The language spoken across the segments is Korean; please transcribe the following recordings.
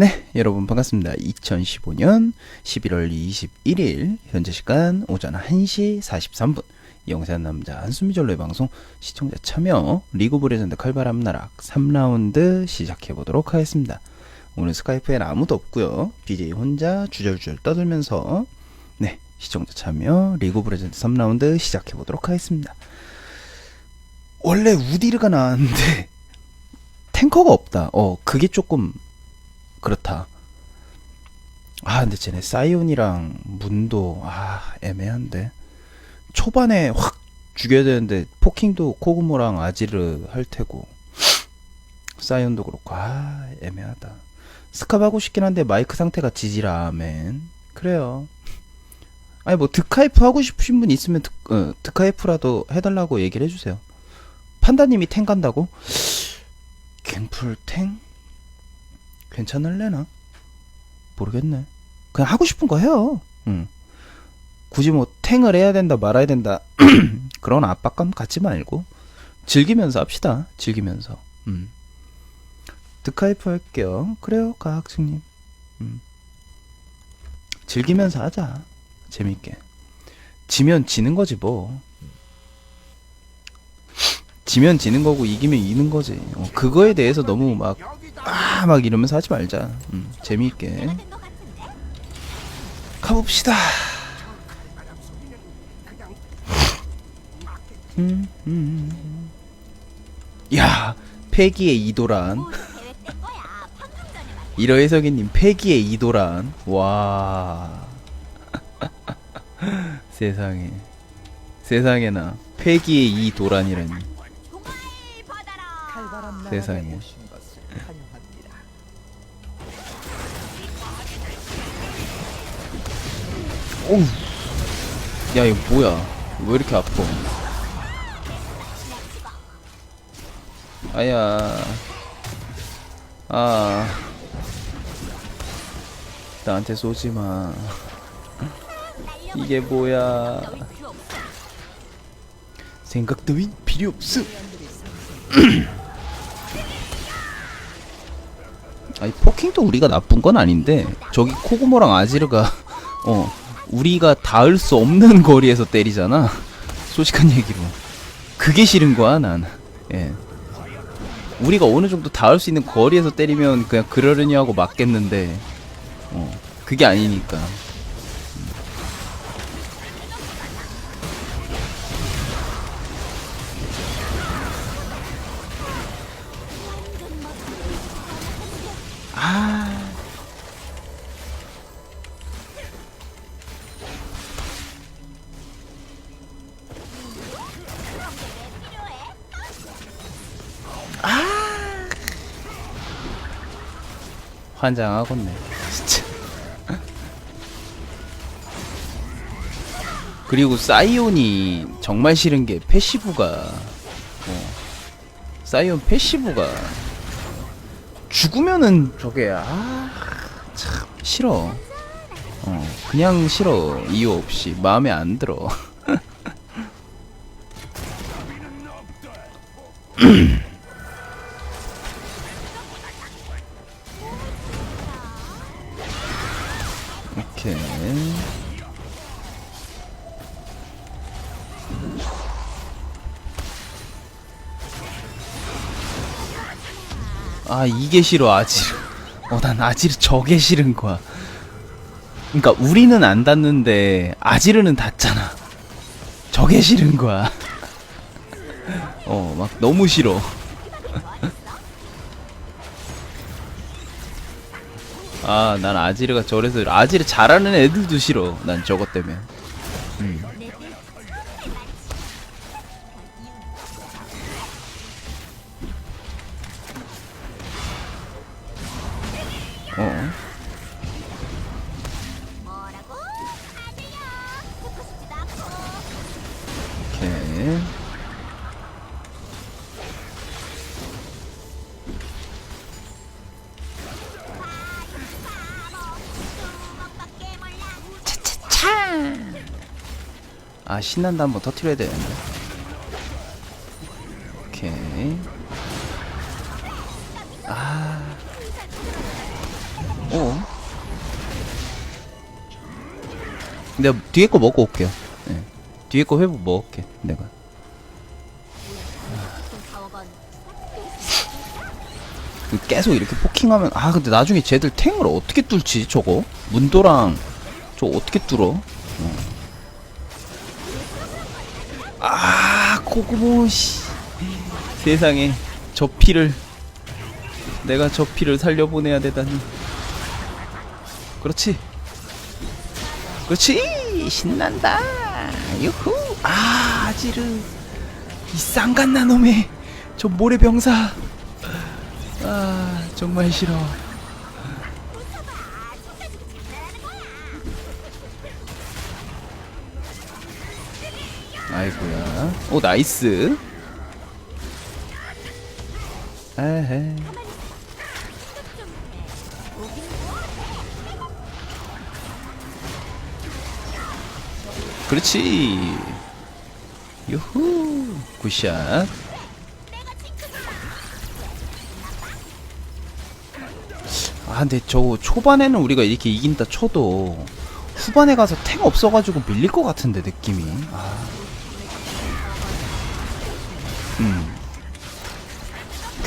네, 여러분 반갑습니다. 2015년 11월 21일 현재 시간 오전 1시 43분 영세한 남자 한수미절로의 방송 시청자 참여 리그 오브 레전드 칼바람 나락 3라운드 시작해 보도록 하겠습니다. 오늘 스카이프엔 아무도 없고요. BJ 혼자 주절주절 떠들면서 네, 시청자 참여 리그 오브 레전드 3라운드 시작해 보도록 하겠습니다. 원래 우디르가 나왔는데 탱커가 없다. 어, 그게 조금 그렇다. 아, 근데 쟤네 사이온이랑 문도 아, 애매한데. 초반에 확 죽여야 되는데 포킹도 코그모랑 아지르 할 테고. 사이온도 그렇고 아, 애매하다. 스캅 하고 싶긴 한데 마이크 상태가 지지라 맨. 그래요. 아니 뭐 드카이프 하고 싶으신 분 있으면 드, 어, 드카이프라도 해달라고 얘기를 해주세요. 판다님이 탱 간다고? 갱플 탱? 괜찮을래나? 모르겠네. 그냥 하고 싶은 거 해요. 응. 굳이 뭐 탱을 해야 된다 말아야 된다 그런 압박감 갖지 말고 즐기면서 합시다. 즐기면서. 음. 드카이프 할게요. 그래요, 가학승님. 음. 즐기면서 하자. 재밌게. 지면 지는 거지 뭐. 지면 지는 거고 이기면 이기는 거지. 어, 그거에 대해서 너무 막 아, 막 이러면서 하지 말자. 음, 재미있게. 가봅시다. 음, 음. 야, 패기의 이도란. 이러해석이님, 패기의 이도란. 와. 세상에. 세상에나. 패기의 이도란이라니. 세상에. 오우. 야, 이거 뭐야. 왜 이렇게 아파. 아야. 아. 나한테 쏘지 마. 이게 뭐야. 생각 따윈 필요 없음. 아니 포킹도 우리가 나쁜 건 아닌데 저기 코고모랑 아지르가 어 우리가 닿을 수 없는 거리에서 때리잖아. 솔직한 얘기로. 그게 싫은 거야 난. 예. 우리가 어느 정도 닿을 수 있는 거리에서 때리면 그냥 그러려니 하고 맞겠는데 어 그게 아니니까 환장하겠네. 진짜. 그리고 사이온이 정말 싫은 게 패시브가 어, 사이온 패시브가 죽으면은 저게 아 참 싫어. 어 그냥 싫어. 이유 없이. 마음에 안 들어 아 이게 싫어 아지르. 어 난 아지르 저게 싫은 거야. 그니까 우리는 안 닿는데 아지르는 닿잖아. 저게 싫은 거야. 어 막 너무 싫어. 아 난 아지르가 저래서 아지르 잘하는 애들도 싫어. 난 저것 때문에. 음. 신난다 한번 터트려야 되는데 오케이 아 어. 내가 뒤에 거 먹고 올게요. 예. 뒤에 거 회복 먹을게. 내가. 계속 이렇게 포킹하면 아 근데 나중에 쟤들 탱을 어떻게 뚫지 저거 문도랑 저거 어떻게 뚫어 코고모 씨. 세상에 저 피를 내가 저 피를 살려보내야 되다니. 그렇지. 그렇지. 신난다. 유후. 아 아지르. 이 쌍간나 놈의 저 모래병사. 아 정말 싫어 오 나이스. 에헤. 그렇지. 유후. 굿샷. 아 근데 저 초반에는 우리가 이렇게 이긴다 쳐도 후반에 가서 탱 없어가지고 밀릴 것 같은데 느낌이. 아.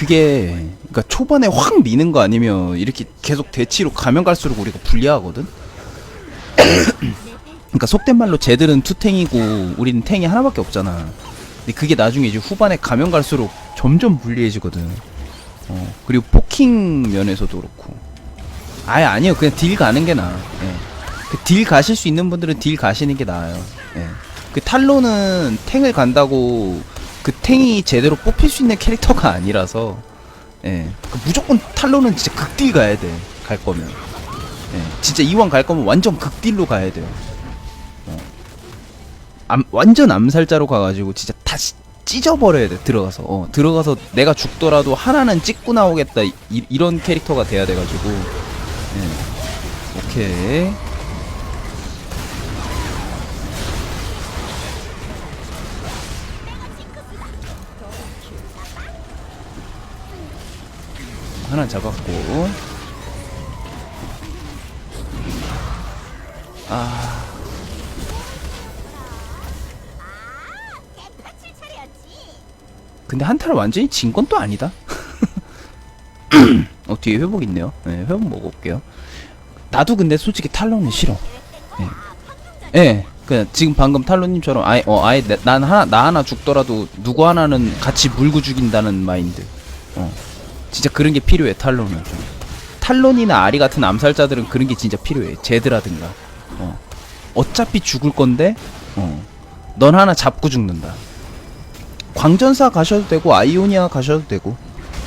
그게 그러니까 초반에 확 미는 거 아니면 이렇게 계속 대치로 가면 갈수록 우리가 불리하거든? 그러니까 속된 말로 쟤들은 투탱이고 우리는 탱이 하나밖에 없잖아. 근데 그게 나중에 이제 후반에 가면 갈수록 점점 불리해지거든. 어, 그리고 포킹 면에서도 그렇고. 아예 아니요. 그냥 딜 가는 게 나아. 예. 그딜 가실 수 있는 분들은 딜 가시는 게 나아요. 예. 그 탈로는 탱을 간다고 그 탱이 제대로 뽑힐 수 있는 캐릭터가 아니라서 예. 그 무조건 탈로는 진짜 극딜 가야 돼 갈 거면 예. 진짜 이왕 갈 거면 완전 극딜로 가야 돼요 어. 암, 완전 암살자로 가가지고 진짜 다 시- 찢어버려야 돼 들어가서 어, 들어가서 내가 죽더라도 하나는 찍고 나오겠다 이, 이런 캐릭터가 돼야 돼가지고 예. 오케이 하나 잡았고. 아. 근데 한타를 완전히 진 건 또 아니다. 어 뒤에 회복 있네요. 네 회복 먹어볼게요. 나도 근데 솔직히 탈론은 싫어. 예 예. 그냥 지금 방금 탈론님처럼 아예 어 아예 내- 난 하나 나 하나 죽더라도 누구 하나는 같이 물고 죽인다는 마인드. 어 진짜 그런 게 필요해 탈론은. 좀 탈론이나 아리 같은 암살자들은 그런 게 진짜 필요해. 제드라든가. 어. 어차피 죽을 건데 어 넌 하나 잡고 죽는다. 광전사 가셔도 되고 아이오니아 가셔도 되고.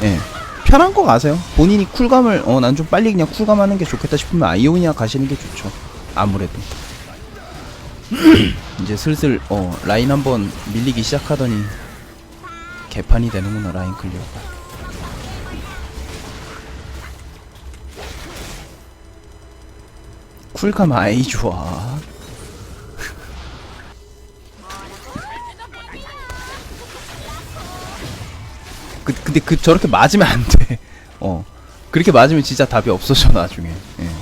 예. 편한 거 가세요. 본인이 쿨감을 어 난 좀 빨리 그냥 쿨감하는 게 좋겠다 싶으면 아이오니아 가시는 게 좋죠. 아무래도. 이제 슬슬 어 라인 한번 밀리기 시작하더니 개판이 되는구나 라인 클리어가 쿨감 아이 좋아 그, 근데 그 저렇게 맞으면 안 돼. 어. 그렇게 맞으면 진짜 답이 없어져 나중에. 예.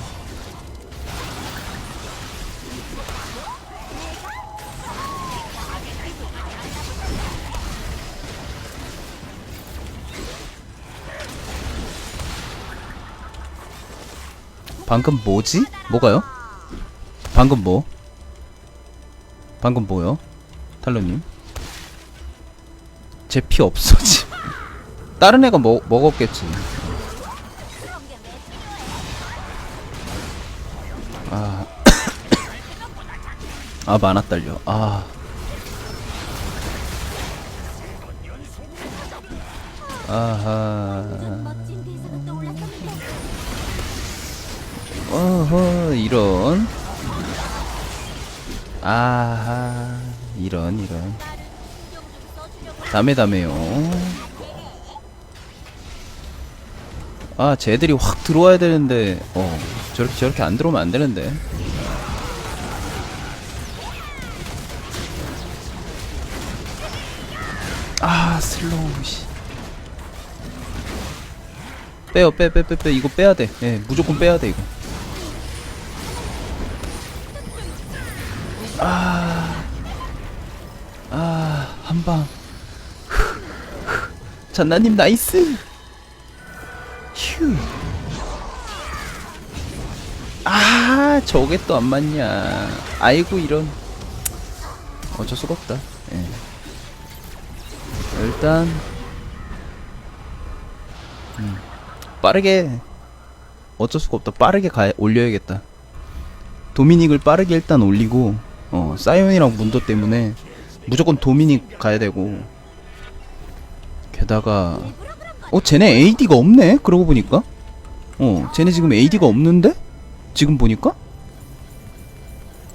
방금 뭐지? 뭐가요? 방금 뭐? 방금 뭐요? 탈로님? 제 피 없어 지. 다른 애가 먹, 먹었겠지. 아. 아, 많아 딸려. 아. 아하. 어허, 이런. 아하. 이런, 이런. 다메 다메요. 아, 쟤들이 확 들어와야 되는데, 어, 저렇게 저렇게 안 들어오면 안 되는데. 아, 슬로우 씨. 빼요 빼 빼 빼빼 이거 빼야 돼 예, 무조건 빼야 돼 이거 잔나님 나이스. 휴. 아, 저게 또 안 맞냐. 아이고 이런. 어쩔 수가 없다. 예. 일단 음, 빠르게 어쩔 수가 없다. 빠르게 가 올려야겠다. 도미닉을 빠르게 일단 올리고 어 사이온이랑 문도 때문에 무조건 도미닉 가야 되고 게다가 어 쟤네 AD가 없네? 그러고 보니까? 어 쟤네 지금 AD가 없는데? 지금 보니까?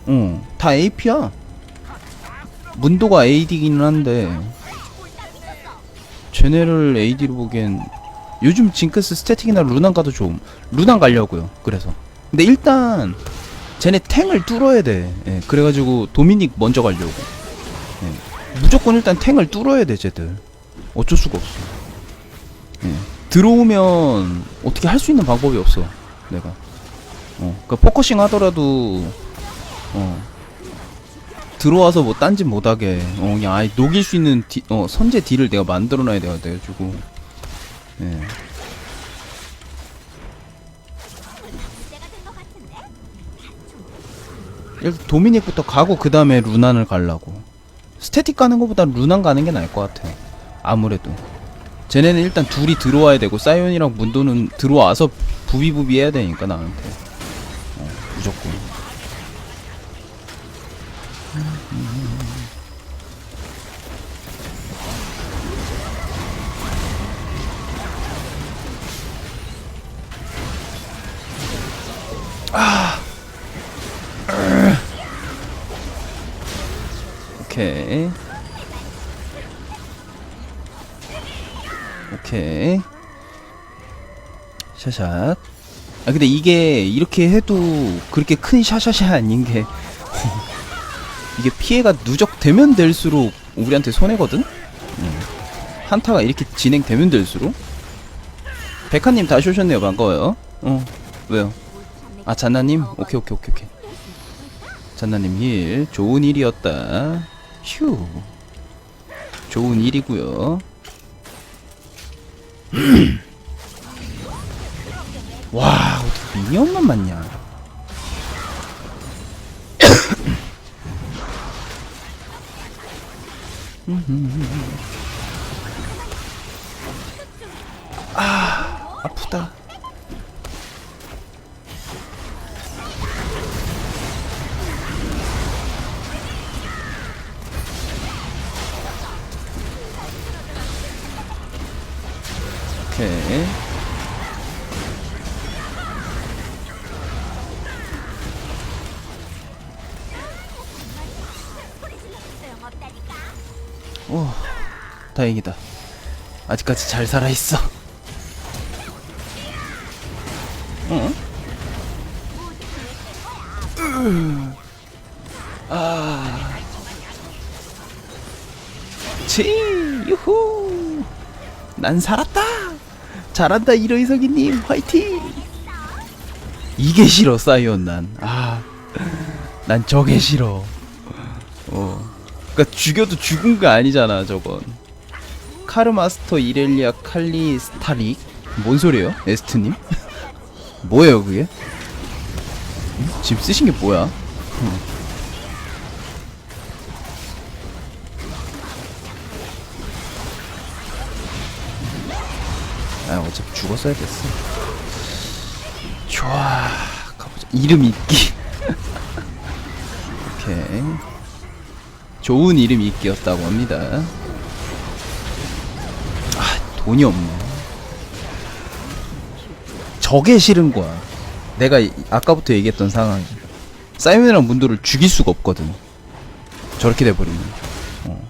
어다 AP야. 문도가 AD기는 한데 쟤네를 AD로 보기엔 요즘 징크스 스태틱이나 루난 가도 좀 루난 가려고요 그래서. 근데 일단 쟤네 탱을 뚫어야 돼. 예, 그래가지고 도미닉 먼저 가려고. 예, 무조건 일단 탱을 뚫어야 돼, 쟤들. 어쩔 수가 없어. 예, 들어오면 어떻게 할 수 있는 방법이 없어, 내가. 어, 그니까 포커싱 하더라도, 어, 들어와서 뭐 딴짓 못하게, 어, 그냥 아예 녹일 수 있는 디, 어, 선제 딜을 내가 만들어놔야 돼, 돼가지고. 예. 일단 도미닉부터 가고 그 다음에 루난을 가려고 스태틱 가는 것보다 루난 가는 게 나을 것 같아 아무래도. 쟤네는 일단 둘이 들어와야 되고 사이온이랑 문도는 들어와서 부비부비 해야 되니까 나한테. 어, 무조건 오케이. 샤샷. 아 근데 이게 이렇게 해도 그렇게 큰 샤샷이 아닌 게 이게 피해가 누적되면 될수록 우리한테 손해거든. 음. 한타가 이렇게 진행되면 될수록. 백화님 다시 오셨네요. 반가워요. 어 왜요? 아 잔나님? 오케이 오케이 오케이 오케이. 잔나님 힐 좋은 일이었다. 휴. 좋은 일이고요. 와 어떻게 미니언만 맞냐? 아 아프다. 오케이. 오, 다행이다. 아직까지 잘 살아 있어. 어? 으. 아. 치, 유후. 난 살았다. 잘한다 이러이석이님 화이팅. 이게 싫어 사이온 난. 아, 난 저게 싫어. 어, 그러니까 죽여도 죽은 거 아니잖아 저건. 카르마스터 이렐리아 칼리 스타릭 뭔 소리예요, 에스트님? 뭐예요 그게? 응? 지금 쓰신 게 뭐야? 죽었어야 됐어. 좋아 가보자. 이름 잊기. 오케이. 좋은 이름 잊기였다고 합니다. 아 돈이 없네. 저게 싫은 거야. 내가 이- 아까부터 얘기했던 상황이. 사이먼이랑 문도를 죽일 수가 없거든. 저렇게 돼버리면. 어.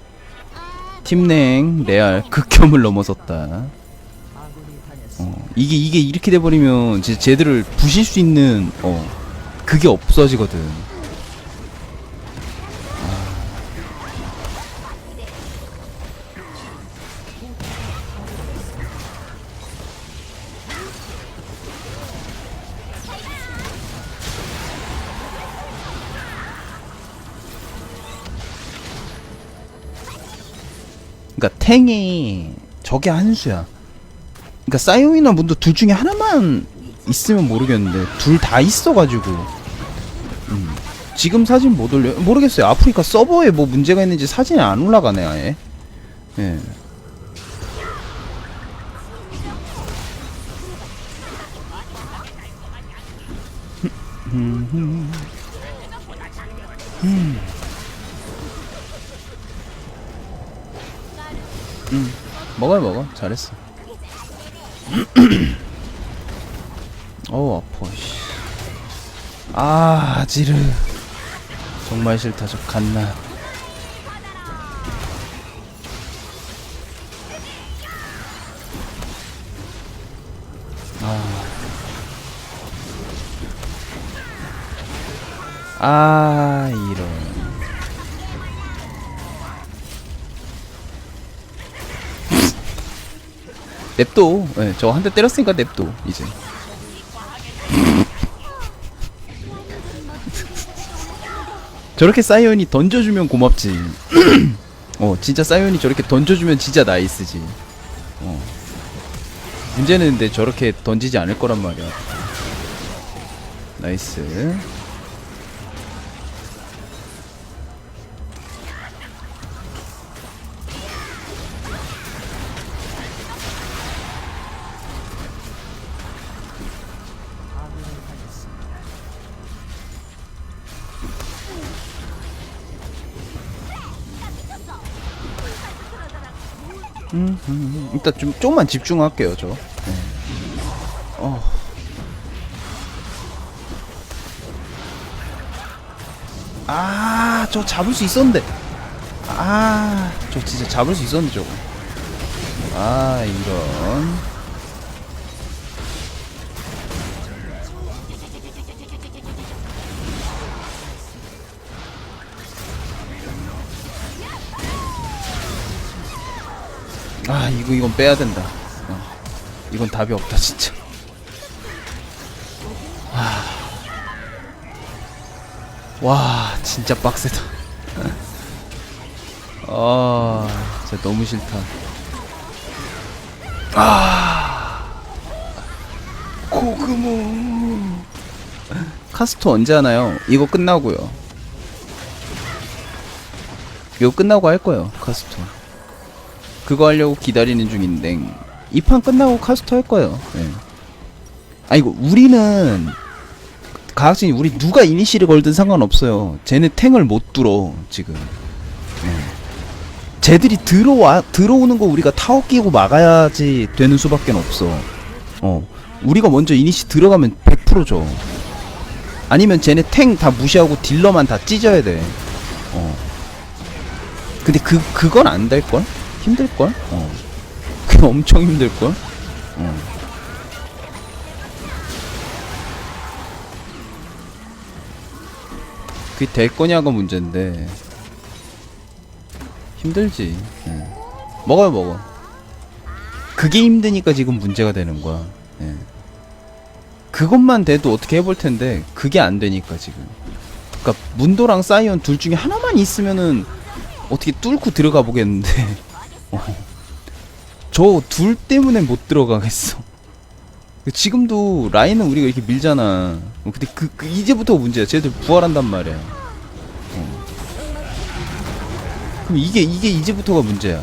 팀냉 레알 극혐을 넘어섰다 이게 이게 이렇게 돼버리면 진짜 쟤들을 부실 수 있는 어 그게 없어지거든. 그러니까 탱이 저게 한수야. 그러니까 사이오이나 문도 둘 중에 하나만 있으면 모르겠는데 둘 다 있어가지고 음. 지금 사진 못 올려 모르겠어요. 아프리카 서버에 뭐 문제가 있는지 사진이 안 올라가네 아예. 예. 먹어요 먹어 잘했어 어우 아파 씨. 아 아지르. 정말 싫다 저 갓나. 아, 아 이런 냅둬. 예, 저한대 때렸으니까 냅둬, 이제. 저렇게 사이언이 던져주면 고맙지. 어, 진짜 사이언이 저렇게 던져주면 진짜 나이스지. 어. 문제는 근데 저렇게 던지지 않을 거란 말이야. 나이스. 음, 일단 좀 조금만 집중할게요, 저. 네. 어. 아, 저 잡을 수 있었는데. 아, 저 진짜 잡을 수 있었는데 저거. 아, 이런. 이거 이건 빼야 된다. 어. 이건 답이 없다, 진짜. 아. 와, 진짜 빡세다. 아, 진짜 너무 싫다. 아, 고구모. 카스토 언제 하나요? 이거 끝나고요. 이거 끝나고 할 거예요, 카스토. 그거 하려고 기다리는 중인데 이 판 끝나고 카스토 할 거예요. 예. 아이고 우리는 가학진이 우리 누가 이니시를 걸든 상관없어요. 쟤네 탱을 못 뚫어 지금. 예. 쟤들이 들어와 들어오는 거 우리가 타워 끼고 막아야지 되는 수밖에 없어. 어. 우리가 먼저 이니시 들어가면 100%죠. 아니면 쟤네 탱 다 무시하고 딜러만 다 찢어야 돼. 어. 근데 그 그건 안 될 걸? 힘들 걸? 어. 그 엄청 힘들 걸? 어. 그게 될 거냐가 문제인데 힘들지. 예. 먹어요 먹어. 그게 힘드니까 지금 문제가 되는 거야. 예. 그것만 돼도 어떻게 해볼 텐데 그게 안 되니까 지금. 그러니까 문도랑 사이언 둘 중에 하나만 있으면은 어떻게 뚫고 들어가 보겠는데 어. 저 둘 때문에 못 들어가겠어. 지금도 라인은 우리가 이렇게 밀잖아. 어, 근데 그, 그 이제부터가 문제야. 쟤들 부활한단 말이야. 어. 그럼 이게 이게 이제부터가 문제야.